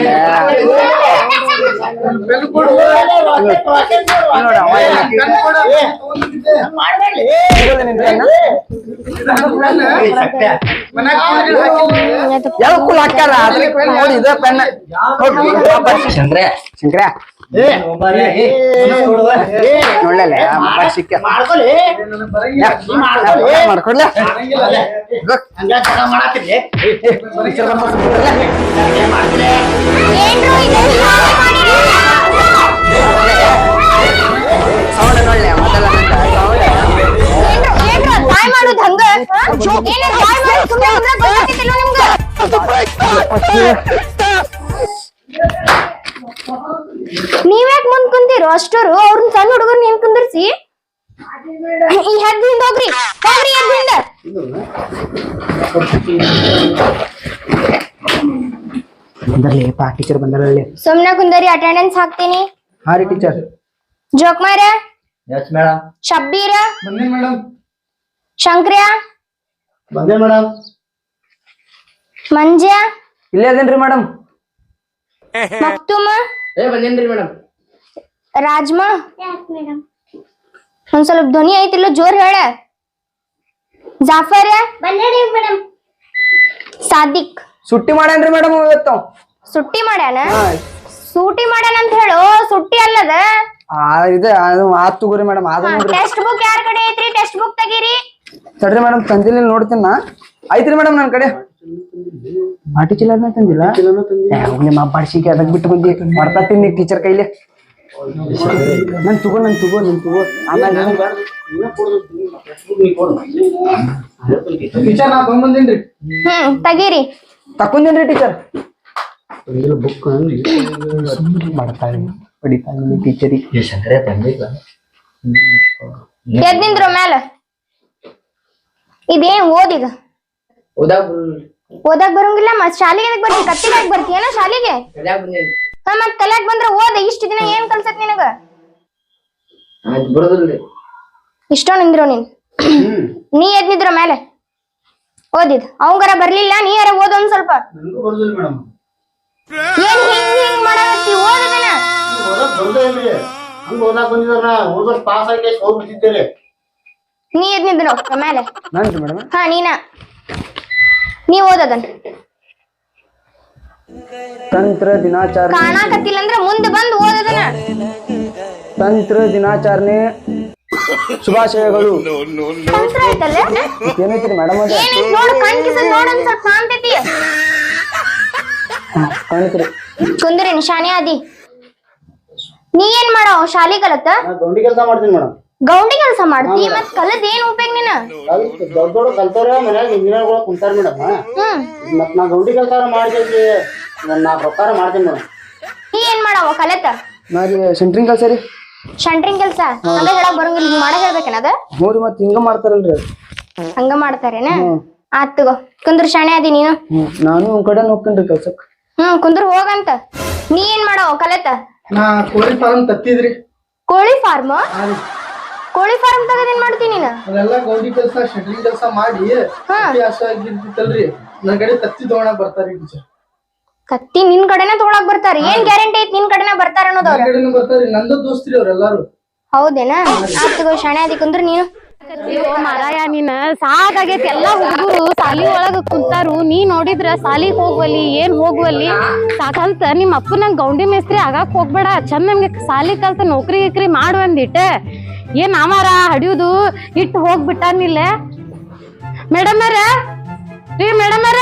Yeah. ಎದಕ್ಕೂ ಹಾಕ್ಯಾರ? ಅದ್ರ ನೋಡಿ ಇದ ಪೆನ್ ಶಂಕ್ರ ಶಂಕ್ರ ನೋಡ್ಲಲ್ಲ ಮೊಬೈಲ್ ಸಿಕ್ಕ ಮಾಡ್ಕೊಡ್ಲ? ಸೌಂಡ್ ನೋಡ್ಲೆ ಮೊದಲ ಮಾಡೋದ್ ಹಂಗ? ಗೊತ್ತಾಗ್ತಿಲ್ವ ನಿಮ್ಗ? ನೀವ್ಯಾಕ್ ಮುಂದ್ ಕುಂತೀರೋ ಅಷ್ಟರು ಅವ್ರನ್ನ ಸಣ್ಣ ಹುಡುಗರ್ನ ನೀನ್ ಕುಂದಿರ್ಸಿ? ಈ ಹೆದ್ದಿಂದ ಹೋಗ್ರಿ. ಹೋಗ್ರಿ ಹೆದ್ದಿಂದ ಬಂದರ್ಲಿ ಪಾ ಟೀಚರ್ ಬಂದರಲ್ಲಿ ಸುಮ್ನೆ ಕುಂದರಿ ಅಟೆಂಡೆನ್ಸ್ ಹಾಕ್ತೀನಿ. ಹಾ ರೀ ಟೀಚರ್ ಜೋಕ್ಮಾರ ಎಸ್ ಮೇಡಮ್ ಶಬ್ಬೀರ? ಬಂದೆ ಮೇಡಮ್ ಶಂಕ್ರ್ಯ? ಬಂದೆ ಮೇಡಮ್ ಮಂಜ್ಯ? ಇಲ್ಲೇ ಅದೇನ್ರಿ ಮೇಡಮ್ ಮಕ್ತುಮ? ಏ ಬಂದೇನ್ರಿ ಮೇಡಮ್? ರಾಜ್ಮಾ? ಒಂದ್ ಸ್ವಲ್ಪ ಧ್ವನಿ ಐತಿಲ್ಲ ಜೋರ್ ಹೇಳ. ಜಾಫರ್ ಮೇಡಮ್. ಸಾದಿಕ್. ಸುಟ್ಟಿ ಮಾಡೇನ್ರಿ ಮೇಡಮ್ ಇವತ್ತು? ಸುಟ್ಟಿ ಮಾಡ್ಯಾನ? ಸೂಟಿ ಮಾಡ್ಯಾನ ಅಂತ ಹೇಳು ಸುಟ್ಟಿ ಅಲ್ಲದ? ಆ ಇದೆ ಅದು ಆತ್ ತಗೋರಿ ಮೇಡಮ್ ಅದು ನೋಡ್ರಿ. ಟೆಕ್ಸ್ಟ್ ಬುಕ್ ಯಾರ ಕಡೆ ಐತ್ರಿ? ಟೆಸ್ಟ್ ಬುಕ್ ತೆಗೀರಿ. ತಡ್ರಿ ಮೇಡಮ್ ತಂದಿಲ್ಲ ನೋಡ್ತೀನಿ ನಾ. ಐತ್ರಿ ಮೇಡಮ್ ನನ್ ಕಡೆ. ಬಾಟಿ ಚಿಲ್ಲರ್ನ ತಂದಿಲ್ಲ? ನಿಮ್ಮ ಮಾ ಬಿಟ್ಟು ಬಂದಿ. ಮಾಡ್ತಾ ತಿನ್ನಿ ಟೀಚರ್ ಕೈಲಿ. ನನ್ ತಗೋ ನನ್ ತಗೋ ನನ್ ತಗೋ. ಆಮೇಲೆ ಹ್ಮ್ ತೆಗೀರಿ. ತಕೊಂದೇನ್ರಿ ಟೀಚರ್ ಮಾಡ್ತಾಳೆ ಹೊಡಿತಾಳೆ ಟೀಚರಿಗೆ ಎದ್ ನಿಂದ್ರು ಮ್ಯಾಲ ಇದೇನ್ ಓದೀಗ? ಓದಾಕ್ ಓದಾಕ್ ಬರಂಗಿಲ್ಲ ಮತ್ ಶಾಲೆಗೆ ಎದಕ್ ಬರ್ತಿ? ಕತ್ತಿಗಾಕ್ ಬರ್ತೀಯನ ಶಾಲೆಗೆ? ಕಲ್ಯಾಕ್ ಬಂದೇನಿ ಹಾ ಮತ್ ಕಲ್ಯಾಕ್ ಬಂದ್ರ ಓದ ಇಷ್ಟ ದಿನ ಏನ್ ಕಲ್ಸತ್ ನಿನಗ? ಆಯ್ತು ಬರೋದಿಲ್ರಿ ಇಷ್ಟೋ ನಿಂದ್ರು ನೀನ್? ನೀ ಎದ್ ನಿಂದ್ರು ಮೇಲೆ ಓದಿದ್. ಅವಂಗಾರ ಬರ್ಲಿಲ್ಲ ನೀ ಯಾರ ಓದ್ ಒಂದ್ ಸ್ವಲ್ಪ. ನನಗೂ ಬರೋದಿಲ್ಲ ಮೇಡಮ್. ಏನ್ ಹಿಂಗ್ ಹಿಂಗ್ ಮಾಡಕತ್ತಿ ಓದದನ? ಓದಕ್ ಬರೋದೇ ಇಲ್ರಿ. ಹಂಗ ಓದಾಕ್ ಬಂದಿದಾರ. ಓದೋದ್ ಪಾಸ್ ಆಗಿ ಹೋಗ್ಬಿಟ್ಟಿದ್ದೇರಿ. ನೀ ಎದ್ ನಿಂದ್ರು ಮೇಲೆ ಮೇಡಮ್? ಹಾ ನೀನ? ನೀ ಓದದನ್ ತಂತ್ರ ದಿನಾಚಾರ ಕಾಣಾಕತ್ತಿಲ್ಲ ಅಂದ್ರ ಮುಂದೆ ಬಂದು ಓದದನ ತಂತ್ರ ದಿನಾಚರಣೆ. ಶುಭಾಶಯಗಳು. ತಂತ್ರ ಐತಲ್ಲ? ಏನೈತ್ರಿ ಮೇಡಮ್ ಅದ ಏನೈತ್ ನೋಡು ಕಣ್ ಕಿಸದ್ ನೋಡ್ ಒಂದ್ ಸ್ವಲ್ಪ ಕಾಣ್ತೈತಿ ಕಾಣಿತ್ರಿ. ಕುಂದ್ರಿ ನಿಶಾನೆ ಆದಿ. ನೀ ಏನ್ ಮಾಡೋ ಶಾಲಿ ಕಲತ್ತ? ಕೆಲಸ ಮಾಡ್ತೀನಿ ಮೇಡಮ್. ಗೌಂಡಿ ಕೆಲಸ ಮಾಡ್ತಿ? ಮತ್ ಕಲದ್ ಏನ್ ಉಪಯೋಗ ನೀನ? ದೊಡ್ಡ ದೊಡ್ಡ ಕಲ್ತಾರ ಮನ್ಯಾಗ ಇಂಜಿನಿಯರ್ಗಳು ಕುಂತಾರ ಮೇಡಮ್. ಮತ್ ನಾ ಗೌಂಡಿ ಕೆಲಸ ಮಾಡ್ತೀನಿ ನಾ ಪ್ರಕಾರ ಮಾಡ್ತೀನಿ ಮೇಡಮ್ ನೀ ಏನ್ ಮಾಡವ ಕಲತ್ತ ನಾ ರೀ ಸೆಂಟ್ರಿಂಗ್ ಕೆಲಸ ರೀ. ಶಂಟ್ರಿಂಗ್ ಕೆಲಸ? ಅದ ಹೇಳಕ್ ಬರಂಗಿಲ್ಲ ಹಿಂಗ್ ಮಾಡಕ್ ಹೇಳ್ಬೇಕೇನ ಅದ? ಹ್ಞೂ ರೀ ಮತ್ತೆ ಹಿಂಗ ಮಾಡ್ತಾರಲ್ರಿ. ಹಂಗ ಮಾಡ್ತಾರೇನ? ಆತ್ ತಗೋ ಕುಂದ್ರ ಶಾಣೆ ಆದಿ ನೀನು. ಹ್ಮ್. ನಾನು ಒಂದ್ ಕಡೆ ಹೋಗ್ತೇನ್ರಿ ಕೆಲ್ಸಕ್. ಹ್ಮ್ ಕುಂದ್ರ ಹೋಗಂತ. ನೀ ಏನ್ ಮಾಡವ ಕಲೆತ ನಾ ಕೋಳಿ ಫಾರ್ಮ್ ತತ್ತಿದ್ರಿ. ಕೋಳಿ ಫಾರ್ಮ್ ಕೋಳಿ ಫಾರ್ಮ್ ತಗದೇನ್ ಏನ್ ಮಾಡ್ತೀನಿ ನೀನು? ಅದೆಲ್ಲ ಗೌಂಡಿ ಕೆಲಸ ಶಟ್ರಿಂಗ್ ಕೆಲಸ ಮಾಡಿ ಹಾ. ಹೊಟ್ಟೆ ನನ್ನ ನನ್ ಕಡೆ ತತ್ತಿ ತಗೊಳಕ್ ಬರ್ತಾರಿ ಟೀಚರ್. ಕತ್ತಿ ನಿನ್ ಕಡೆನ ತಗೊಳಕ್ ಬರ್ತಾರ. ಏನ್ ಗ್ಯಾರಂಟಿ ಐತಿ ನಿನ್ ಕಡೆನ ಬರ್ತಾರ ಅನ್ನೋದು ನನ್ ಕಡೆನೂ ಬರ್ತಾರಿ. ನಂದು ದೋಸ್ತ್ರಿ ಅವ್ರೆಲ್ಲಾರು. ಹೌದೇನಾ? ಆತ್ ತಗೋ ಶಾಣೆ ಅದಕ್ಕೆ ನೀನು. ಅಯ್ಯೋ ಮಾರಾಯ ನೀನ್ ಸಾಕಾಗೈತಿ ಎಲ್ಲಾ ಹುಡುಗರು ಸಾಲಿ ಒಳಗ ಕುಂತಾರು. ನೀ ನೋಡಿದ್ರ ಸಾಲಿಗ್ ಹೋಗ್ವಲ್ಲಿ ಏನ್ ಹೋಗ್ವಲ್ಲಿ? ಸಾಕಂತ ನಿಮ್ಮ ಅಪ್ಪ ನಂಗ್ ಗೌಂಡಿ ಮೇಸ್ತ್ರಿ ಆಗಾಕ್ ಹೋಗ್ಬೇಡ. ಚಂದ ನಮ್ಗೆ ಸಾಲಿ ಕಲ್ತ ನೌಕರಿ ಗಿಕ್ರಿ ಮಾಡು ಅಂದಿಟ್ಟ. ಏನ್ ಅವಾರ ಹಡಿಯುದು? ಇಟ್ಟು ಹೋಗ್ಬಿಟ್ಟಾನಿಲ್ಲ ಮೇಡಮ್ ಅರ ರೀ ಮೇಡಮ್ ಅರ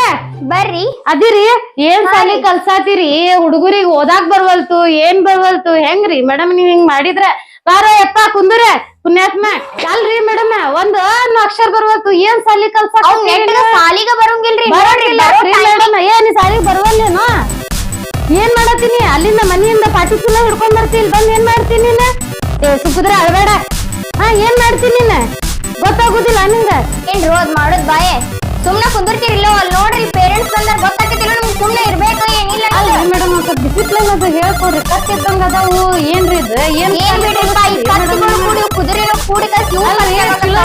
ಬರ್ರಿ. ಅದಿರಿ ಏನ್ ಸಾಲಿ ಕಲ್ಸಾತಿರಿ? ಹುಡುಗರಿಗೆ ಓದಾಕ್ ಬರ್ವಲ್ತು ಏನ್ ಬರ್ವಲ್ತು? ಹೆಂಗ್ರಿ? ಮೇಡಮ್ ನೀವ್ ಹಿಂಗ್ ಮಾಡಿದ್ರ. ಬಾರ ಯಪ್ಪ ಕುಂದ್ರ. ಪುಣ್ಯಾತ್ಮ ಅಲ್ರಿ ಮೇಡಮ್ ಒಂದ್ ಅಕ್ಷರ ಬರ್ಬೇಕು ಏನ್ ಸಾಲಿ ನೆಟ್ಟಗ ಸಾಲಿಗ ಬರಂಗಿಲ್ರಿ ಏನ್ ಸಾಲಿಗೆ ಬರ್ವಲ್ಲೇನು? ಏನ್ ಮಾಡತ್ತೀರಿ ಮಾಡ್ತೀನಿ ಅಲ್ಲಿಂದ ಮನೆಯಿಂದ ಪಾಟಿ ಚೀಲ ಹಿಡ್ಕೊಂಡ್ ಬರ್ತೀನಿ ಬಂದ್ ಏನ್ ಮಾಡ್ತೀನಿ ಏ ಸುಖದ್ರೆ ಅಳ್ಬೇಡ. ಹಾ ಏನ್ ಮಾಡ್ತೀನಿ ಗೊತ್ತಾಗುದಿಲ್ಲ ನಿಂಗ. ಏನ್ ರೋದ್ ಮಾಡೋದ್ ಬಾಯೆ? ಸುಮ್ನೆ ಕುಂದಿರ್ತೀರಿಲ್ಲೋ ಅಲ್ಲಿ ನೋಡ್ರಿ ಪೇರೆಂಟ್ಸ್ ಬಂದಾರ ಗೊತ್ತಾಗ್ತಿಲ್ಲ ನಮ್ಗೆ ಸುಮ್ನೆ ಇರ್ಬೇಕು ಏನಿಲ್ಲ ಅಲ್ಲ ಮೇಡಮ್ ಸ್ವಲ್ಪ ಡಿಸಿಪ್ಲಿನ್ ಅದು ಹೇಳ್ಕೊಡ್ರಿ. ಕತ್ತಿದ್ದಂಗ ಅದಾವು ಏನ್ರಿ ಇದು? ಏನ್ ಏನ್ ಬಿಡ್ರಿಪ್ಪ ಈ ಕತ್ತಿಗಳು ಕೂಡಿ ಕುದುರೆನೂ ಕೂಡಿ ಕಳ್ಸಿ ಇವ್ನ್ ಕರ್ಕೊಂಡ್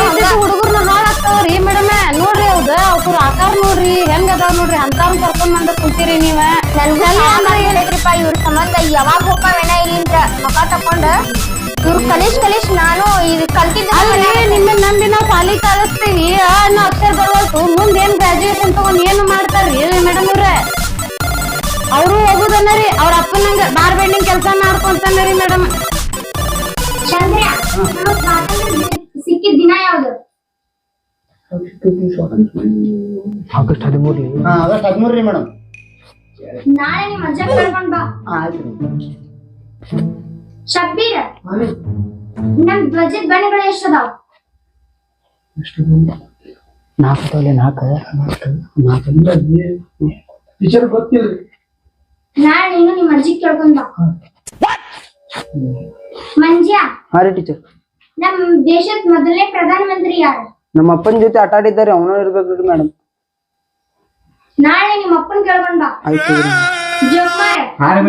ಹುಡುಗರ್ನ ಹಾಳಾಗ್ತಾವ್ರಿ ಮೇಡಮ್ ನೋಡ್ರಿ ಹೌದ ಅವ್ರ ಆಕಾರ ನೋಡ್ರಿ ಹೆಂಗ್ ಅದಾವ ನೋಡ್ರಿ ಅಂತಾವ್ ಕರ್ಕೊಂಡ್ ಬಂದ ಕುಂತೀರಿ ನೀವ. ನನ್ಗೂ ಹೇಳಿದ್ರಿಪ್ಪ ಇವ್ರ ಸಂಬಂಧ ಯಾವಾಗ ಹೋಗ್ತಾವೇನ ಇಲ್ಲಿಂದ. ಮಕ ತಕೊಂಡ ಇವ್ರ ಕಲಿಸ್ ಕಲಿಸ್ ನಾನು ಇದು ಕಲ್ತಿದ್ದೆ ಅಲ್ರಿ ನಿಮ್ಮ ನಂಬಿ ನಾವು ಸಾಲಿ ಕಳಿಸ್ತೀವಿ ಅನ್ನೋ ಅಕ್ಷರ ಬರ್ವಲ್ತು ಮುಂದೆ ಏನ್ ಗ್ರಾಜುಯೇಷನ್ ತಗೊಂಡ್ ಏನು ಮಾಡ್ತಾರ್ರಿ ಮೇಡಮ್ ಅವ್ರ. ಅವ್ರು ಹೋಗುದನ್ನರಿ ಅವ್ರ ಅಪ್ಪನಂಗ ಬಾರ್ ಬೆಂಡಿಂಗ್ ಕೆಲಸ ಮಾಡ್ಕೊಂತಾನರಿ ಮೇಡಮ್ ಚಂದ್ರ ಸಿಕ್ಕಿದ ದಿನ ಯಾವ್ದು? ಆಗಸ್ಟ್ ಹದಿಮೂರ್ಲಿ ಆಗಸ್ಟ್ ಹದಿಮೂರ್ರಿ ರೀ ಮೇಡಮ್ ನಾಳೆ ನಿಮ್ ಅಜ್ಜ ಕರ್ಕೊಂಡ್ ಬಾ. ಆಯ್ತು ಶಬ್ಬೀರ್ ನಮ್ ಧ್ವಜದ ಬಣ್ಣಗಳು ಎಷ್ಟದಾವ್? ನಾಲ್ಕು ತಲೆ ನಾಲ್ಕು. ನಾಲ್ಕು ಟೀಚರ್ ಗೊತ್ತಿಲ್ಲ ನಾಳೆ ನೀನು ನಿಮ್ಮ ಅಜ್ಜಿ ಕೇಳ್ಕೊಂಡ್ ಮಂಜ್ಯ? ಹಾ ರೀ ಟೀಚರ್. ನಮ್ ದೇಶದ ಮೊದಲನೇ ಪ್ರಧಾನ ಮಂತ್ರಿ ಯಾರು? ನಮ್ಮ ಅಪ್ಪನ ಜೊತೆ ಆಟ ಆಡಿದ್ದಾರೆ ಅವನು ಇರ್ಬೇಕು ಮೇಡಮ್. ನಾಳೆ ನಿಮ್ಮ ಅಪ್ಪನ ಕೇಳ್ಕೊಂಡ್ ಬಾ. ಆಯ್ತು.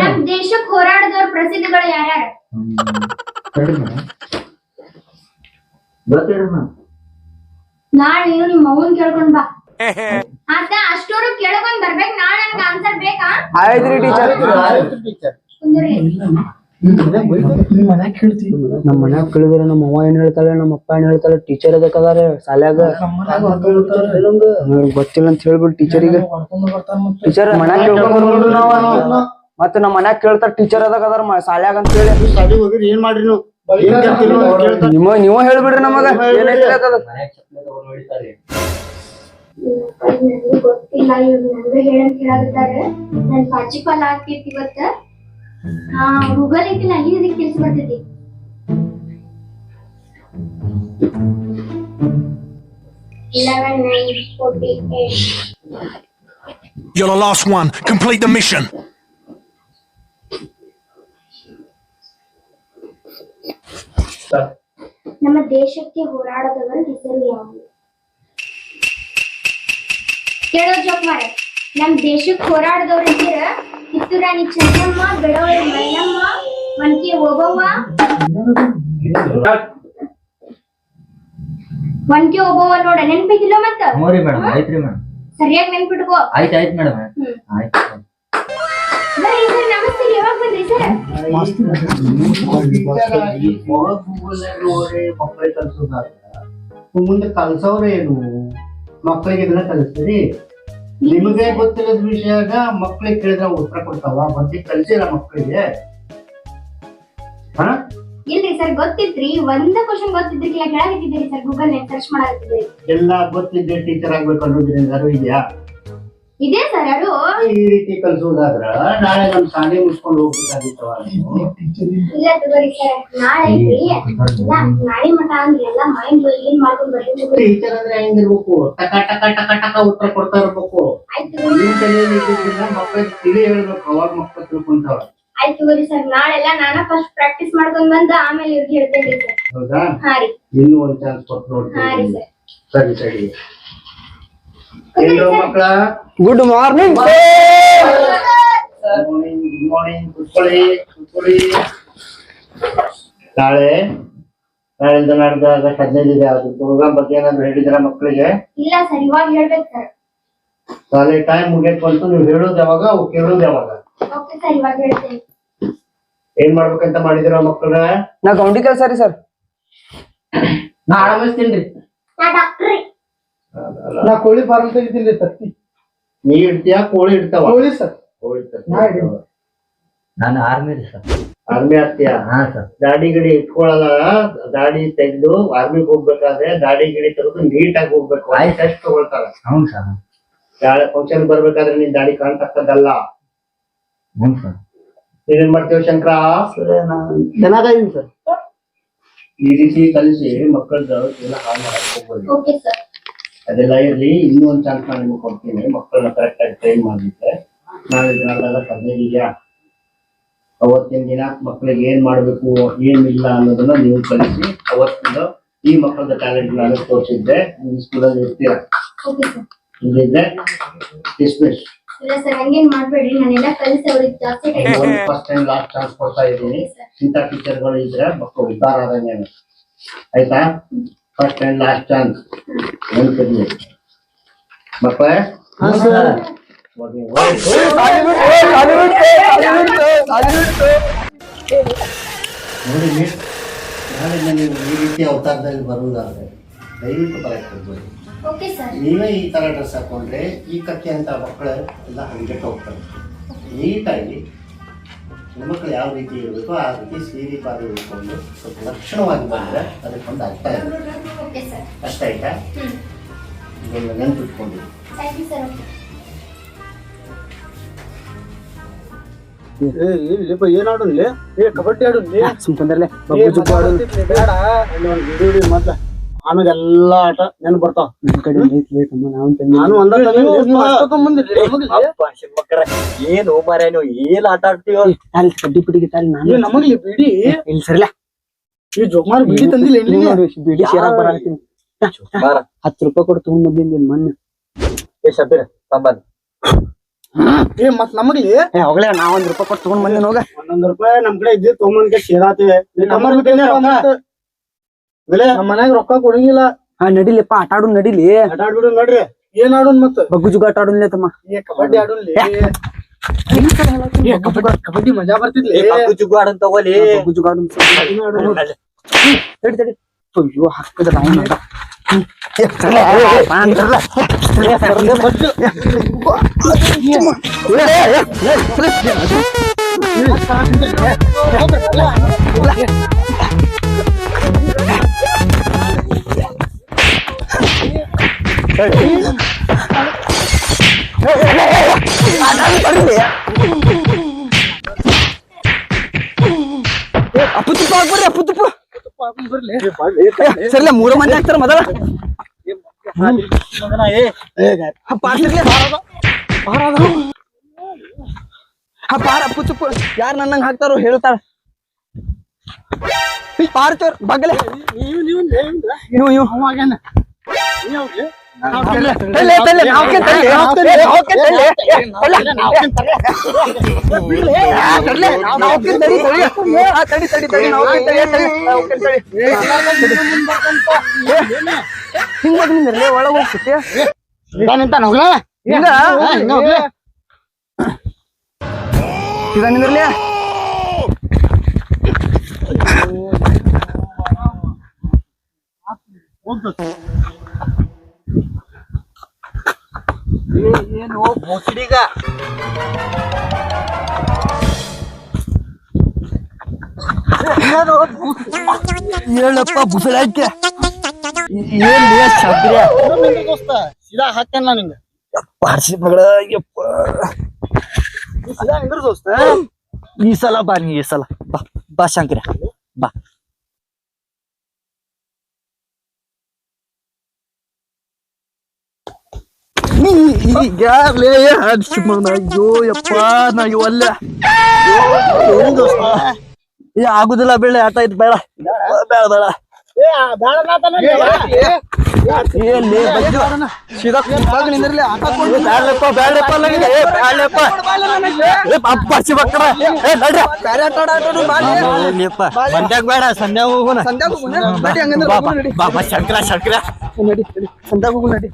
ನಮ್ ದೇಶಕ್ಕೆ ಹೋರಾಡದವ್ರ ಪ್ರಸಿದ್ಧಿಗಳು ಯಾರ್ಯಾರು? ನಾಳೆ ನೀನು ನಿಮ್ಮ ಅವ್ವನ್ ಕೇಳ್ಕೊಂಡ್ ಬಾ. ಆತ ಅಷ್ಟೋರು ಕೇಳ್ಕೊಂಡ್ ಬರ್ಬೇಕು ನಾಳೆ ನನ್ಗೆ ಆನ್ಸರ್ ಬೇಕಾ? ಟೀಚರ್ ಆಯ್ತು ಟೀಚರ್ ಕುಂದ್ರಿ. ನಿಮ್ ಮನ್ಯಾಗ ಕೇಳ್ತೀವಿ. ನಮ್ಮ ಮನ್ಯಾಗ ಕೇಳಿದ್ರೆ ನಮ್ಮ ಅವ್ವ ಏನ್ ಹೇಳ್ತಾಳೆ ನಮ್ಮ ಅಪ್ಪ ಏನ್ ಹೇಳ್ತಾಳೆ ಟೀಚರ್ ಅದಕ್ಕೆ ಅದಾರೆ ಶಾಲ್ಯಾಗ. ಗೊತ್ತಿಲ್ಲ ಅಂತ ಹೇಳ್ಬಿಟ್ಟು ಟೀಚರ್ ಈಗ ಟೀಚರ್ ಮನ್ಯಾಗ ಕೇಳ್ಕೊಂಡ್ ನಾವ. ಮತ್ತ ನಮ್ಮ ಮನ್ಯಾಗ ಕೇಳ್ತಾರ ಟೀಚರ್ ಅದಾಗ ಅದಾರ ಶಾಲ್ಯಾಗ ಅಂತ ಹೇಳಿ. ಶಾಲೆಗೆ ಹೋಗಿರಿ ಏನ್ ಮಾಡ್ರಿ ನೀವು. ನಿಮ್ಮ ನೀವ ಹೇಳ್ಬಿಡ್ರಿ ನಮಗ. ಗೊತ್ತಿಲ್ಲ ಇವ್ರು ನನ್ಗ ಹೇಳಂತ ಹೇಳಾಕತ್ತಾರೆ ನನ್ ಪಾಚಿ ಫಲ ಆಗ್ತೈತಿ ಇವತ್ತ ಗೂಗಲ್ ಐತಿಲ್ಲ ಅಲ್ಲಿ ಕೆಲ್ಸ ಬರ್ತೈತಿ. You're the last one. Complete the mission. ನಮ್ಮ ದೇಶಕ್ಕೆ ಹೋರಾಡದವರ ಹೆಸರು ಯಾವುದು ಕೇಳೋ ಮಾಡಿ. ನಮ್ಮ ದೇಶಕ್ಕೆ ಹೋರಾಡದವ್ರ ಹೆಸರ ಕಿತ್ತೂರಾಣಿ ಚೆನ್ನಮ್ಮ ಬೆಳವರ ಮೈನಮ್ಮ ಮನ್ಕೆ ಓಬವ್ವ. ಮನ್ಕಿ ಓಬವ್ವ ನೋಡ ನೆನ್ಪಿದಿಲ್ಲ ಮತ್ತ? ಸರಿಯಾಗಿ ನೆನ್ಪಿಟ್ಕೋ. ಆಯ್ತು ಆಯ್ತು ಮೇಡಮ್. ಆಯ್ತು. ಮಕ್ಕಳಿಗೆ ಕಲ್ಸೋದಾಗ ಮುಂದೆ ಕಲ್ಸವ್ರ ಏನು ಮಕ್ಕಳಿಗೆ ಇದನ್ನ ಕಲಿಸ್ತೀರಿ ನಿಮಗೆ ಗೊತ್ತಿರೋದ್ ವಿಷಯಾಗ ಮಕ್ಕಳಿಗೆ ಕೇಳಿದ್ರೆ ಉತ್ತರ ಕೊಡ್ತಾವ ಮತ್ತೆ ಕಲಿಸಿಲ್ಲ ಮಕ್ಕಳಿಗೆ ಇಲ್ರಿ ಸರ್ ಗೊತ್ತಿದ್ರಿ ಒಂದ ಕ್ವಶನ್ ಗೊತ್ತಿದ್ರಿಲ್ಲ ಕೆಳಗಿಟ್ಟಿದ್ದೀರಿ ಸರ್ ಗೂಗಲ್ ಸರ್ಚ್ ಮಾಡಾಕತ್ತಿದ್ದೀರಿ. ಎಲ್ಲ ಗೊತ್ತಿದ್ದೆ ಟೀಚರ್ ಆಗ್ಬೇಕು ಅನ್ನೋದ್ರಿಂದ ಇದೆಯಾ? ಇದೇ ಸರ್ ಅದು. ಈ ರೀತಿ ಕಲ್ಸೋದಾದ್ರ ನಾಳೆ ನಮ್ ಶಾಲೆ ಮುಗಿಸ್ಕೊಂಡು ಹೋಗ್ಬೇಕಾಗಿತ್ತವ. ಇಲ್ಲ ತಗೋರಿ ಸರ್ ನಾಳೆ ಐತ್ರಿ ಇಲ್ಲ ನಾಳೆ ಮಠ ಅಂದ್ರೆ ಎಲ್ಲ ಮೈಂಡ್ ಏನ್ ಮಾಡ್ಕೊಂಡ್ ಬರ್ತೀನಿ ಟೀಚರ್ ಅಂದ್ರೆ ಹೆಂಗಿರ್ಬೇಕು? ಟಕ ಟಕ ಟಕ ಟಕ ಉತ್ತರ ಕೊಡ್ತಾ ಇರ್ಬೇಕು. ನಿಮ್ ತಲೆಯಲ್ಲಿ ಇದ್ದಿದ್ದನ್ನ ಮಕ್ಕಳಿಗೆ ತಿಳಿ ಹೇಳ್ಬೇಕು ಅವಾಗ ಮಕ್ಕಳು ತಿಳ್ಕೊಂತಾವ ಆಯ್ತು ತಗೋರಿ ಸರ್ ನಾಳೆಲ್ಲ ನಾನ ಫಸ್ಟ್ ಪ್ರಾಕ್ಟೀಸ್ ಮಾಡ್ಕೊಂಡ್ ಬಂದ ಆಮೇಲೆ ಇವ್ರಿಗೆ ಹೇಳ್ತೇನೆ ಸರ್. ಹೌದಾ? ಹಾ ರೀ. ಇನ್ನೂ ಒಂದ್ ಚಾನ್ಸ್ ಕೊಟ್ಟು ಹಾ ರೀ ಸರಿ ಸರಿ. ಮಕ್ಕಳ good morning good morning good morning ಕುತ್ಕೊಳ್ಳಿ ಕುತ್ಕೊಳ್ಳಿ ನಾಳೆ ನಾಳೆಯಿಂದ ನಾಡ್ದು ಆಗಸ್ಟ್ ಹದಿನೈದು ಇದೆ. ಅದು ಪ್ರೋಗ್ರಾಮ್ ಬಗ್ಗೆ ಏನಾದ್ರು ಹೇಳಿದ್ರ ಮಕ್ಕಳಿಗೆ? ಇಲ್ಲ ಸರ್ ಇವಾಗ ಹೇಳ್ಬೇಕು ಸರ್. ಶಾಲೆ ಟೈಮ್ ಮುಗಿಯಕ್ ಬಂತು. ನೀವು ಹೇಳೋದು ಯಾವಾಗ? ಅವು ಕೇಳೋದು ಯಾವಾಗ? ಓಕೆ ಸರ್ ಇವಾಗ ಹೇಳ್ತೇನೆ. ಏನ್ ಮಾಡ್ಬೇಕಂತ ಮಾಡಿದಿರ ಮಕ್ಕಳ? ನಾ ಗೌಂಡಿ ಕೆಲಸ ರೀ ಸರ್. ನಾ ಆರಾಮಿಸ್ತೀನಿ ನಾ ಡಾಕ್ಟ್ರಿ. ನಾ ಕೋಳಿ ಫಾರ್ಮ್ ತೆಗಿತೀನಿ ತತ್ತಿ. ನೀ ಇಡ್ತೀಯಾ? ಕೋಳಿ ಇಡ್ತಾವ? ಕೋಳಿ ಸರ್ ಕೋಳಿ ನಾ ಇಡಿ. ನಾನು ಆರ್ಮಿ ರೀ ಸರ್ ಆರ್ಮಿ ಆಗ್ತೀಯಾ? ಹಾ ಸರ್ ದಾಡಿ ಗಿಡಿ ಇಟ್ಕೊಳಲ್ಲ ದಾಡಿ ತೆಗೆದು ಆರ್ಮಿಗೆ ಹೋಗ್ಬೇಕಾದ್ರೆ ದಾಡಿ ಗಿಡಿ ತೆಗೆದು ನೀಟಾಗಿ ಹೋಗ್ಬೇಕು. ಆಯ್ತು. ಟೆಸ್ಟ್ ತಗೊಳ್ತಾರ. ಹ್ಞೂ ಸರ್ ನಾಳೆ ಫಂಕ್ಷನ್ ಬರ್ಬೇಕಾದ್ರೆ ನೀನ್ ದಾಡಿ ಕಾಣ್ತಕ್ಕದಲ್ಲ ಹ್ಞೂ ಸರ್ ನೀವೇನ್ ಮಾಡ್ತೇವೆ ಶಂಕರ? ಚೆನ್ನಾಗಿದ್ದೀನಿ ಸರ್ ಈ ರೀತಿ ಕಲಿಸಿ ಮಕ್ಕಳದ್ದು ಎಲ್ಲ ಹಾಳು ಮಾಡ್ಕೋಬೋದು ಓಕೆ ಸರ್ ಅದೆಲ್ಲ ಇರಲಿ ಇನ್ನೂ ಒಂದು ಚಾನ್ಸ್ ನಾನು ನಿಮಗೆ ಕೊಡ್ತೀನಿ. ಮಕ್ಕಳನ್ನ ಕರೆಕ್ಟ್ ಆಗಿ ಟ್ರೈನ್ ಮಾಡಿದ್ರೆ ನಾಳೆ ದಿನಗಳೆಲ್ಲ ಇದೆಯಾ ಅವತ್ತಿನ ದಿನ ಮಕ್ಕಳಿಗೆ ಏನ್ ಮಾಡ್ಬೇಕು ಏನಿಲ್ಲ ಅನ್ನೋದನ್ನ ನೀವು ಕಲಿಸಿ ಅವತ್ತಿಂದ ಈ ಮಕ್ಕಳ ಟ್ಯಾಲೆಂಟ್ ನಾನು ತೋರಿಸಿದ್ದೆ. ನೀವು ಸ್ಕೂಲಲ್ಲಿ ಇರ್ತೀರಾ? ಓಕೆ ಸರ್ ಇಲ್ಲಿದ್ರೆ ಡಿಸ್ಮಿಸ್ ಇಲ್ಲ ಸರ್ ಹಂಗೇನ್ ಮಾಡ್ಬೇಡ್ರಿ. ನಾನೆಲ್ಲ ಕಲಿಸಿ ಅವ್ರಿಗೆ ಜಾಸ್ತಿ time first time last chance ಕೊಡ್ತಾ ಇದ್ದೀನಿ. ಇಂಥ ಟೀಚರ್ಗಳು ಇದ್ರೆ ಮಕ್ಕಳು ಉದ್ಧಾರ ಆದಂಗೆ ಆಯ್ತಾ? ಫಸ್ಟ್ ಆ್ಯಂಡ್ ಲಾಸ್ಟ್ ಚಾನ್ಸ್ ನೆನಪಿರ್ಲಿ ಮಕ್ಕಳೇ ನೋಡಿ, ನಾಳಿಂದ ನೀವು ಈ ರೀತಿ ಅವತಾರದಲ್ಲಿ ಬರುವುದಾದ್ರೆ ದಯವಿಟ್ಟು ಬರಕ್ಕೆ ಹೋಗ್ಬೇಡಿ ಓಕೆ ಸರ್ ನೀವೇ ಈ ತರ ಡ್ರೆಸ್ ಹಾಕೊಂಡ್ರೆ ಈ ಕತ್ತೆ ಅಂತ ಮಕ್ಕಳು ಎಲ್ಲ ಹಂಗೆ ಹೋಗ್ತಾರೆ. ನೀಟಾಗಿ ಹೆಣ್ಮಕ್ಳು ಯಾವ ರೀತಿ ಇರಬೇಕು ಆ ರೀತಿ ಸೀರೆ ಪಾದ ಇಟ್ಕೊಂಡು ಸ್ವಲ್ಪ ಲಕ್ಷಣವಾಗಿ ಬಂದರೆ ಅದಕ್ಕೊಂದು ಅರ್ಥ ಇದೆ. ಸರ್ ಅಷ್ಟ ಆಯ್ತಾ? ಹ್ಮ್. ಇದೊಂದು ನೆನ್ಪಿಟ್ಕೊಂಡಿರಿ. ಥ್ಯಾಂಕ್ ಯು ಸರ್ ಓಕೆ ಏನ್ ಆಡೋನ್ಲಿ ಏ ಕಬಡ್ಡಿ ಆಡೋನ್ಲಿ ಸುಮ್ಕೊಂಡ್ರಲ್ಲೇ ಬೇಡ. ವಿಡಿಯೋ ಮೊದ್ಲ ಆಮೇಲೆ ಎಲ್ಲಾ ಆಟ ನೆನ್ ಬರ್ತಾವ. ಕಡೆ ನಾವ್ ಏನು ಮಾರ್ಯ ನೀವು? ಏನ್ ಆಟ ಆಡ್ತೀವಿ ಅಲ್ಲಿ ಕಡ್ಡಿ ಬಿಡಿಗೆ ತಾಲಿ ನಾನು ನಮಗ್ಲಿ ಬಿಡಿ. ಇಲ್ಲಿ ಸರಿಲ್ಲ ಈ ಜೋಮಾರ್ ಬಿಡಿ ತಂದಿಲ್ಲ ಇಷ್ಟ್ ಬಿಡಿ ಸೇರಾಕ್ ಬರಾಕತ್ತೀನಿ ಹತ್ತು ರೂಪಾಯಿ ಕೊಟ್ಟು ತಗೊಂಡ್ ಬಂದಿದ್ದೀನಿ ಮೊನ್ನೆ. ಏ ಶಬೀರ ತಂಬನ್ ಏ ಮತ್ ನಮಗ್ಲಿ? ಹೋಗ್ಲೇ ನಾ ಒಂದ್ ರೂಪಾಯಿ ಕೊಟ್ಟು ತಗೊಂಡ್ ಬಂದೇನ್ ಹೋಗ. ಒಂದೊಂದ್ ರೂಪಾಯಿ ನಮ್ ಕಡೆ ಇದ್ದಿ ತಗೊಂಡ್ ಸೇರಾತಿ ನಮ್ಮ ಮನ್ಯಾಗ ರೊಕ್ಕ ಕೊಡಂಗಿಲ್ಲ ಹಾ ನಡಿಲಿಪ್ಪ ಆಟ ಆಡೋನ್ ನಡಿಲಿ ನೋಡ್ರಿ ಏನ್ ಆಡೋನ್ ಮತ್ತ ಬಗ್ಗು ಜುಗ ಆಟ ಆಡೋನ್ಲೇ ತಮ್ಮ ಏ ಕಬಡ್ಡಿ ಆಡೋನ್ಲಿ ಏ ಕಬಡ್ಡಿ ಕಬಡ್ಡಿ ಮಜಾ ಬರ್ತಿದ್ಲಿ ಆಡನ್ ತಗೋಲಿ ಬಗ್ಗು ಜುಗ ಆಡೋನ್ ತಡಿ ತಡಿ ಅಯ್ಯೋ ಹಾಕಿದ್ರ ಅವ್ನ ಅಪ್ಪು ತುಪ್ಪ ತುಪ್ಪ ಸರಿಲ್ಲ ಮೂರು ಮಂದಿ ಹಾಕ್ತಾರ ಮೊದಲ ಪಾರ ಅಪ್ಪು ತುಪ್ಪ ಯಾರು ನನ್ನಂಗ್ ಹಾಕ್ತಾರೋ ಹೇಳ್ತಾರ ಪಾರ್ತೇವ್ರ ಇವು ಇವು ತಲೆ, ತಲೆ, ಒಳಗ ತಲೆ, ನಾವ್ಕೇನ್ ತಲೆ, ನಾವ್ಕೇನ್ ತಲೆ. ಏ, ಕೊಡ್ಲ. ಆ, ತಡ್ಲೆ, ನಾವ್ಕೇನ್ ತಡಿ, ತಡಿ. ಆ, ತಡಿ, ತಡಿ, ತಡಿ, ನಾವ್ಕೇನ್ ತಡಿ, ತಡಿ, ನಾವ್ಕೇನ್ ತಡಿ. ಏ, ಹಿಂಗ್ ಹೋಗ್ ನಿಂದ್ರಲೆ, ಒಳಗ್ ಹೋಗ್ತೈತಿ ಹಿಂಗ ಈಗ ನಿಂದ್ರಲೆ ಏನು ಬೋಸಿಡಿಗ ಹೇಳಪ್ಪ ಬುಸಳಕ್ಕೆ ಏನ್ ಲೇ ಶಬ್ರ. ದೋಸ್ತ ಸೀದಾ ಹಾಕ್ತೇನ ನಿಂಗ? ಪಾರ್ಸಿ ಮಗಳ ಯಪ್ಪ. ಸೀದಾ ನಿಂದ್ರ ದೋಸ್ತ? ಈ ಸಲ ಬಾ ನೀ ಈ ಸಲ ಬಾ ಬಾ ಶಂಕರ ಬಾ ಈಗಾಗ್ಲೇ ಹಡ್ಸಿ ಮಗನ ಅಯ್ಯೋ ಯಪ್ಪ ನಾ ದೋಸ್ತ ಏ ಆಗುದಿಲ್ಲ ಬೆಳೆ ಆಟ ಇದು ಬೇಡ ಬೇಡ. ಬೇಡ ಬೇಡ ಸಂಧ್ಯಾ ಹೋಗೋಣ ಶಂಕರ ಶಂಕರ ನಡಿ ಸಂಧ್ಯಾಗ ಹೋಗೋಣ ನಡಿ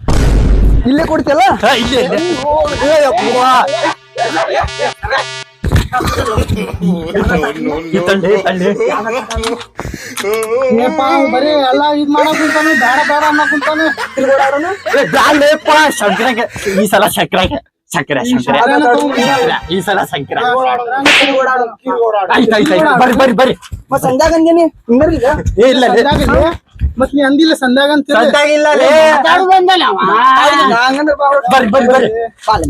ಇಲ್ಲೇ ಕೊಡ್ತಿಯಲ್ಲ ಇಲ್ಲೇ ಬರೀ ಎಲ್ಲಾ ಇದ್ ಮಾಡಕ್ ಕುಂತಾನು ಬ್ಯಾಡ್ಲೇಪ್ಪ ಈ ಸಲ ಶಂಕರಗೆ ಸಕ್ಕರೆ ಈ ಸಲ ಆಯ್ತು ಬರ್ರಿ ಬರ್ರಿ ಬರ್ರಿ ಅಂದೇನಿ ಹಿಂಗರ್ಲಿ ಇಲ್ಲ. ಮತ್ ನೀ ಅಂದಿಲ್ಲ ಸಂದಾಗ ಅಂತ ಸಂತ್ಯಾಗ ಇಲ್ಲ ಲೇ. ಹಂಗಂದ್ರೆ ಬಾ ಬರ್ರಿ ಬರ್ರಿ ಬರ್ರಿ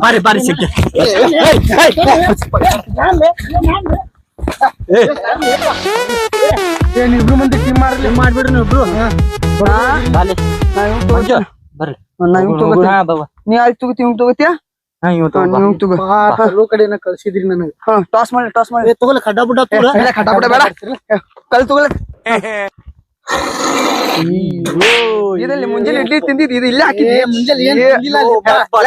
ಬರ್ರಿ ಬರ್ರಿ ಸಿಕ್ಕಿ ಏನ್ ಇಬ್ರು ಮಂದಿ ಟೀಮ್ ಮಾಡ್ಲಿ ಮಾಡ್ಬಿಡ್ರಿ ನೀವು ಇಬ್ರು ಬರ್ರಿ ನಾ ನಾ ತಗೋತೀನಿ. ಹಾ, ಆಯ್ತು ತಗೋತಿ ಇವ್ನ್ ತಗೋತಿಯ ಹಾ ಇವತ್ತು ಹಾ, ನೀವು ತಗೋ ಎಲ್ಲೋ ಕಡೆನ ಕಳ್ಸಿದ್ರಿ ನನಗೆ ಹಾ ಟಾಸ್ ಮಾಡಿ ಟಾಸ್ ಮಾಡಿ ತಗೋಲ ಕಡ್ಡ ಬುಡ್ಡ ತೂರ ಇಲ್ಲ, ಖಡ್ಡ ಬೇಡ. ಕಲ್ ಇದಲ್ಲಿ ಮುಂಜಾನೆ ಇಡ್ಲಿ ತಿಂದಿದ್ ಇದು ಇಲ್ಲೇ ಹಾಕಿದ್ವಿ ಏ, ಮುಂಜಾನೆ ಏನ್ ಏ, ತಿಂದಿಲ್ಲ ಅಲ್ಲಿ? ಅಪ್ಪ.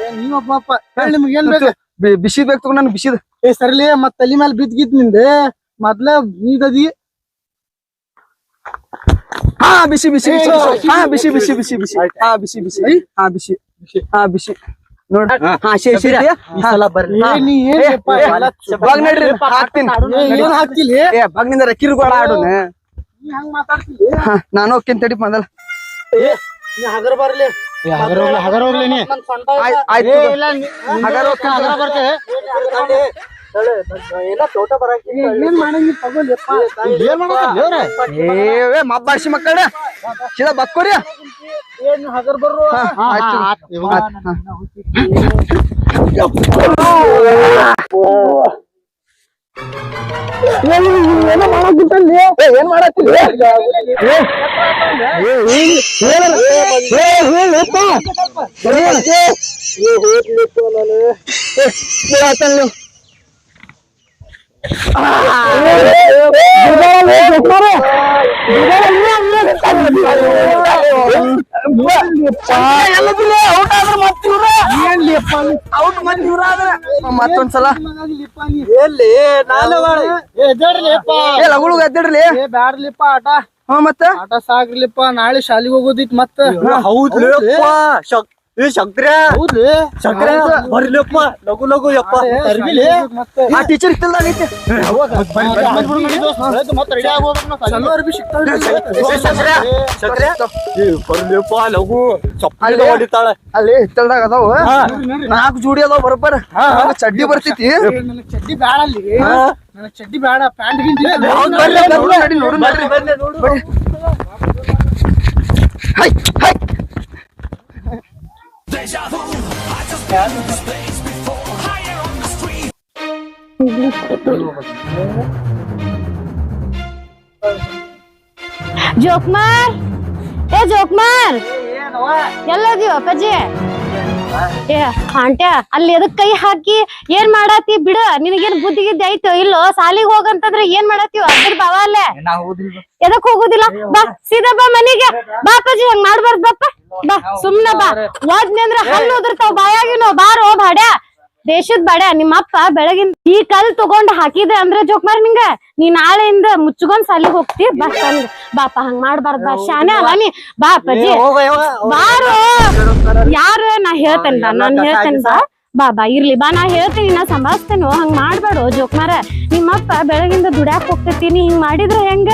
ಏ, ನೀವಪ್ಪ ಹೇಳಿ ನಿಮ್ಗೆ ಏನ್ ಬೇಕು? ಬಿ- ಬಿಸಿದ್ ಬೇಕು ತಗೊಂಡ್ ನಾನು ಬಿಸಿದ. ಏ ಸರ್ಲಿ ಮತ್ ತಲಿ ಮೇಲೆ ಬಿದ್ದ ಗಿದ್ ನಿಂದೆ. ಮೊದ್ಲ ನೀದದಿ ಹಾ ಬಿಸಿ ಬಿಸಿ ಬಿಸಿ ಬಿಸಿ. ಹಾ ಬಿಸಿ ಬಿಸಿ ಬಿಸಿ ಬಿಸಿ ಹಾ ಬಿಸಿ ಬಿಸಿ. ಹಾ ಬಿಸಿ. ಹಾ ಬಿಸಿ. ನೋಡ್ರಿ ಹಾ ಶೇ ಶೇ ಸಲ ಬರ್ಲಿ ಏ ನೀ ಏನ್ ಯಪ್ಪ, ಎಲ್ಲ ಬಾಗ್ ನಡ್ರಿ ಹಾಕ್ತೀನಿ. ಏನ್ ಹಾಕ್ತಿಲಿ? ಏ ಬಾಗ್ನಿಂದ ಕಿರುಗೋಳ ಆಡೋಣ ನಾನು ಹೋಗ್ತೀನಿ ತಡಿ ಮೊದಲ ಹಗರ ಬರ್ಲಿ ಹಗರ ಹೋಗ್ಲಿ ಹಗರ ಹೋಗ್ಲಿ ನೀ ಆಯ್ತು ಹಗರ ಹೋಗ್ತೀನಿ ಹಗರ ಮಬ್ಬಾಡ್ಸಿ ಮಕ್ಕಳ ಸೀದಾ ಬಕ್ಕೋರಿ ಏನ್ ಹಗರ್ ಬರ್ರು ಏನೋ ಮಾಡಾಕುಂತಲ್ಲಿ ಏ, ಏನ್. ಏ, ಹೇಳಪ್ಪ. ಏ, ಬಿಡಾತಲ್ಲ ನೀವು. ಆ, ಏ, ಏ, ಏ, ಬಿಡಲ್ಲ, ಏ, ಬಿಡ್ತಾರೆ. ಮತ್ತೊಂದ್ಸಲ. ಲಗುಳು ಎದ್ದಿಡ್ಲಿ ಏ ಬ್ಯಾಡ್ಲಿಪ್ಪ ಆಟ. ಮತ್ತ? ಆಟ ಸಾಗ್ಲಿಪ್ಪ ನಾಳೆ ಶಾಲಿಗೆ ಹೋಗೋದಿತ್ ಮತ್ತ. ಹೌದ್ಲಪ್ಪ ಶಕ್ ಏ ಶಂಕ್ರ! ಹೌದ್ರಿ? ಶಂಕ್ರ ಬರ್ಲಪ್ಪ ಲಗು ಲಗು ಯಪ್ಪ. ತರ್ಬಿಲಿ ಆ ಟೀಚರ್ ಶಂಕ್ರ. ಏ ಬರ್ಲಪ್ಪ ಲಗು. ಚಪ್ಪಲಿ ಹೊಡಿತಾಳೆ. ಅಲ್ಲಿ ಹಿತ್ತಲ್ದಾಗ ಅದಾವ. ನಾಲ್ಕು ಜೋಡಿ ಅದಾವ ಬರ ಹಂಗ ಚಡ್ಡಿ ಬರ್ತೈತಿ. ಚಡ್ಡಿ ಬ್ಯಾಡ ಅಲ್ಲಿ. ಚಡ್ಡಿ ಬ್ಯಾಡ. ಪ್ಯಾಂಟ್ ಗಿಂಟ್ ಜೋಕ್ಮಾರ್! ಏ ಜೋಕ್ಮಾರ್! ಎಲ್ಲದೀವ ಅಪ್ಪಾಜಿ? ಏ ಆಂಟ್ಯ ಅಲ್ಲಿ ಎದಕ್ ಕೈ ಹಾಕಿ ಏನ್ ಮಾಡಾತಿ ಬಿಡ ನಿನಗೇನ್ ಬುದ್ಧಿ ಗಿದ್ದಿ ಐತೋ ಇಲ್ಲೋ? ಸಾಲಿಗ್ ಹೋಗಂತಂದ್ರೆ ಏನ್ ಮಾಡಾತಿವ ಅದ್ರ ಬಾವ ಅಲ್ಲೇ. ಎದಕ್ ಹೋಗುದಿಲ್ಲ? ಬಾ ಸೀದಾ ಬಾ ಮನೆಗೆ. ಬಾ ಅಪ್ಪಾಜಿ ಹಂಗ್ ಮಾಡ್ಬಾರ್ದು ಬಪ್ಪ. ಬಾ ಸುಮ್ನ ಬಾ ಹೋದ್ನಿ ಅಂದ್ರ ಹಲ್ಲು ಉದರ್ತಾವ ಬಾಯಾಗಿನ ಬಾರೋ ಬಾಡ್ಯಾ ದೇಶದ ಬಾಡ್ಯಾ ನಿಮ್ಮ ಅಪ್ಪ ಬೆಳಗಿನ ಈ ಕಲ್ ತಗೊಂಡ್ ಹಾಕಿದೆ ಅಂದ್ರೆ ಜೋಕ್ಮಾರ್ ನಿಂಗ ನೀ ನಾಳೆಯಿಂದ ಮುಚ್ಕೊಂಡ್ ಸಾಲಿಗ್ ಹೋಗ್ತಿ ಬಾ ತಂದ್ ಬಾಪ ಹಂಗ್ ಮಾಡ್ಬಾರ್ದ ಬಾ ಶಾನೆ ಅಲ್ಲ ನೀ ಬಾ ಅಪ್ಪಾಜಿ ಬಾರೋ ಯಾರು ನಾ ಹೇಳ್ತೇನೆ ಬಾ ನಾನ್ ಹೇಳ್ತೇನೆ ಬಾ ಬಾ ಬಾ ಇರ್ಲಿ ಬಾ ನಾ ಹೇಳ್ತೀನಿ ನಾ ಸಂಭಾಳಿಸ್ತೇನೆ ಹಂಗ್ ಮಾಡ್ಬೇಡು ಜೋಕ್ಮಾರ ನಿಮ್ಮಪ್ಪ ಬೆಳಗಿಂದ ದುಡ್ಯಾಕ್ ಹೋಗ್ತೇತಿ ನೀ ಹಿಂಗ್ ಮಾಡಿದ್ರೆ ಹೆಂಗ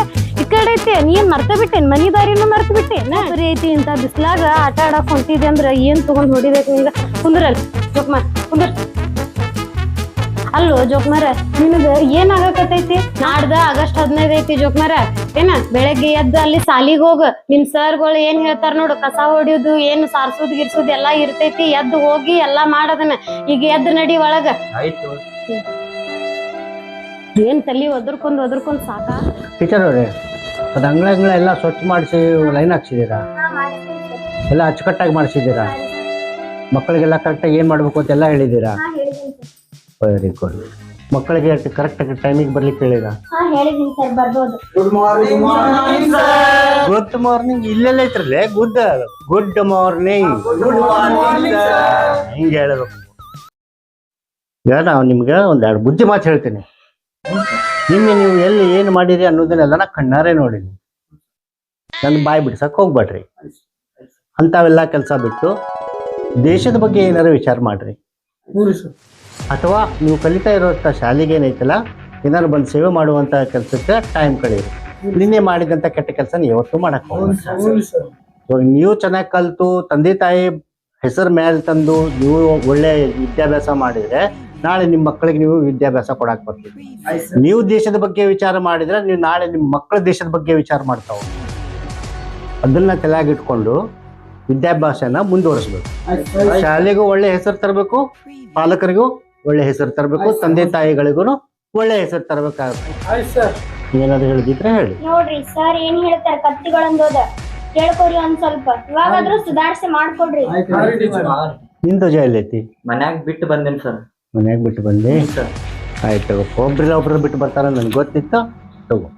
ಐತಿ ನೀನ್ ಮರ್ತ ಬಿಟ್ಟೇನ್ ಮನಿ ದಾರಿನೂ ಮರ್ತ ಬಿಟ್ಟೇನ ಬರೀ ಐತಿ ಇಂತ ಬಿಸ್ಲಾಗ ಆಟ ಆಡಕ್ ಹೊಂಟಿದೆ ಅಂದ್ರ ಏನ್ ತಗೊಂಡ್ ಹೊಡಿಬೇಕು ನಿಂಗ? ಕುಂದ್ರಲ್ ಜೋಕ್ಮಾರ್ ಕುಂದ್ರ ಅಲ್ಲೋ ಜೋಕ್ಮಾರ ನಿನಗ ಏನ್ ಆಗಾಕತೈತಿ ನಾಡ್ದ ಆಗಸ್ಟ್ ಹದಿನೈದ್ ಐತಿ ಜೋಕ್ಮಾರ. ಏನ ಬೆಳಗ್ಗೆ ಎದ್ದು ಅಲ್ಲಿ ಸಾಲಿಗ್ ಹೋಗ ನಿಮ್ ಸರ್ಗಳು ಏನ್ ಹೇಳ್ತಾರ ನೋಡು ಕಸ ಹೊಡಿಯೋದು ಏನ್ ಸಾರ್ಸುದ್ ಗಿರ್ಸುದ್ ಎಲ್ಲಾ ಇರ್ತೈತಿ ಎದ್ದು ಹೋಗಿ ಎಲ್ಲಾ ಮಾಡದನ್ನ ಈಗ ಎದ್ದು ನಡಿ ಒಳಗ. ಏನ್ ತಲಿ ಒದರ್ಕೊಂಡ್ ಒದರ್ಕೊಂಡ್ ಸಾಕ? ಟೀಚರ್ ಅವರೇ ಅದು ಅಂಗಳ ಅಂಗಳ ಎಲ್ಲ ಸ್ವಚ್ಛ ಮಾಡಿಸಿ ಲೈನ್ ಹಾಕ್ಸಿದ್ದೀರಾ? ಎಲ್ಲ ಅಚ್ಚುಕಟ್ಟಾಗಿ ಮಾಡಿಸಿದ್ದೀರಾ? ಮಕ್ಕಳಿಗೆಲ್ಲ ಕರೆಕ್ಟಾಗಿ ಏನು ಮಾಡಬೇಕು ಅಂತೆಲ್ಲ ಹೇಳಿದ್ದೀರಾ? ಹಾ ಹೇಳಿದೀನಿ ಸರ್. ವೆರಿ ಗುಡ್ ಮಕ್ಕಳಿಗೆ ಕರೆಕ್ಟಾಗಿ ಟೈಮಿಗೆ ಬರ್ಲಿಕ್ಕೆ ಹೇಳಿದ? ಹಾ ಹೇಳಿದೀನಿ ಸರ್ ಬರ್ಬೋದು. ಗುಡ್ ಮಾರ್ನಿಂಗ್ ಇಲ್ಲೆಲ್ಲ ಐತ್ರಲ್ಲೇ ಗುಡ್ ಗುಡ್ ಮಾರ್ನಿಂಗ್ ಹಿಂಗೆ ಹೇಳಬೇಕು. ಈಗ ನಾವು ನಿಮ್ಗೆ ಒಂದೆರಡು ಬುದ್ಧಿ ಮಾತು ಹೇಳ್ತೀನಿ. ನಿನ್ನೆ ನೀವು ಎಲ್ಲಿ ಏನು ಮಾಡಿರಿ ಅನ್ನೋದನ್ನೆಲ್ಲ ನಾ ಕಣ್ಣಾರೆ ನೋಡೀನಿ ನನ್ನ ಬಾಯಿ ಬಿಡ್ಸಕ್ಕೆ ಹೋಗ್ಬೇಡ್ರಿ. ಅಂಥವೆಲ್ಲ ಕೆಲಸ ಬಿಟ್ಟು ದೇಶದ ಬಗ್ಗೆ ಏನಾರು ವಿಚಾರ ಮಾಡ್ರಿ. ಅಥವಾ ನೀವು ಕಲಿತಾ ಇರೋಂಥ ಶಾಲೆಗೆ ಏನೈತಲ್ಲ ಏನಾದ್ರು ಬಂದು ಸೇವೆ ಮಾಡುವಂಥ ಕೆಲಸಕ್ಕೆ ಟೈಮ್ ಕಳೀರಿ. ನಿನ್ನೆ ಮಾಡಿದಂಥ ಕೆಟ್ಟ ಕೆಲಸ ನೀವು ಯಾವತ್ತೂ ಮಾಡಕ್ಕೆ ಹೋಗ್ಬೇಡಿ. ಇವಾಗ ನೀವು ಚೆನ್ನಾಗಿ ಕಲಿತು ತಂದೆ ತಾಯಿ ಹೆಸರು ಮೇಲೆ ತಂದು ನೀವು ಒಳ್ಳೆ ವಿದ್ಯಾಭ್ಯಾಸ ಮಾಡಿದ್ರೆ ನಾಳೆ ನಿಮ್ಮ ಮಕ್ಕಳಿಗೆ ನೀವು ವಿದ್ಯಾಭ್ಯಾಸ ಕೊಡಕ್ ಬರ್ತೀವಿ ನೀವು ದೇಶದ ಬಗ್ಗೆ ವಿಚಾರ ಮಾಡಿದ್ರೆ ನೀವು ನಾಳೆ ನಿಮ್ಮ ಮಕ್ಕಳ ದೇಶದ ಬಗ್ಗೆ ವಿಚಾರ ಮಾಡ್ತಾವ. ಅದನ್ನ ತಲೆಯಾಗಿಟ್ಕೊಂಡು ವಿದ್ಯಾಭ್ಯಾಸನ ಮುಂದುವರಿಸ್ಬೇಕು. ಶಾಲೆಗೂ ಒಳ್ಳೆ ಹೆಸರು ತರಬೇಕು ಪಾಲಕರಿಗೂ ಒಳ್ಳೆ ಹೆಸರು ತರಬೇಕು ತಂದೆ ತಾಯಿಗಳಿಗೂ ಒಳ್ಳೆ ಹೆಸರು ತರಬೇಕಾಗುತ್ತೆ. ಏನಾದ್ರು ಹೇಳಿದ್ರೆ ಹೇಳಿ. ನೋಡ್ರಿ ಸರ್ ಏನ್ ಹೇಳ್ತಾರೆ ಕತ್ತಿಗಳಂದೋದ ಕೇಳ್ಕೊರಿ ಒಂದ್ ಸ್ವಲ್ಪ. ಇವಾಗಾದ್ರೂ ಸುಧಾರಿಸಿ ಮಾಡ್ಕೊಡ್ರಿ. ನಿಂದ ಜೈಲೈತಿ ಮನ್ಯಾಗ ಬಿಟ್ಟು ಬಂದೇನ್ ಸರ್. ಮನ್ಯಾಗ ಬಿಟ್ಟು ಬಂದೆ. ಸರ್. ಆಯ್ತು ಒಬ್ರಿಲ್ಲ ಒಬ್ರು ಬಿಟ್ಟು ಬರ್ತಾರ ನನ್ಗೆ ಗೊತ್ತಿತ್ತು. ತಗೋ.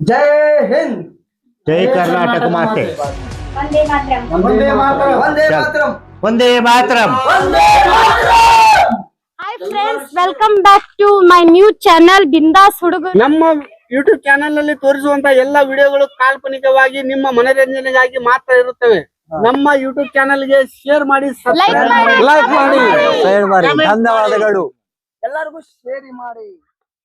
ಜೈ ಹಿಂದ್. ಜೈ ಕರ್ನಾಟಕ ಮಾತೆ. ಒಂದೇ ಮಾತ್ರ. ಒಂದೇ ಮಾತ್ರ ಒಂದೇ ಮಾತ್ರ. ಒಂದೇ ಮಾತರಂ. Hi friends welcome back to my new channel ಬಿಂದಾಸ್ ಹುಡುಗ ನಮ್ಮ ಯೂಟ್ಯೂಬ್ ಚಾನೆಲ್ನಲ್ಲಿ ತೋರಿಸುವಂತ ಎಲ್ಲಾ ವಿಡಿಯೋಗಳು ಕಾಲ್ಪನಿಕವಾಗಿ ನಿಮ್ಮ ಮನರಂಜನೆಗಾಗಿ ಮಾತ್ರ ಇರುತ್ತವೆ. ನಮ್ಮ ಯೂಟ್ಯೂಬ್ ಚಾನೆಲ್ಗೆ ಶೇರ್ ಮಾಡಿ. ಲೈಕ್ ಮಾಡಿ. ಲೈಕ್ ಮಾಡಿ. ಧನ್ಯವಾದಗಳು. ಎಲ್ಲರಿಗೂ ಶೇರ್ ಮಾಡಿ.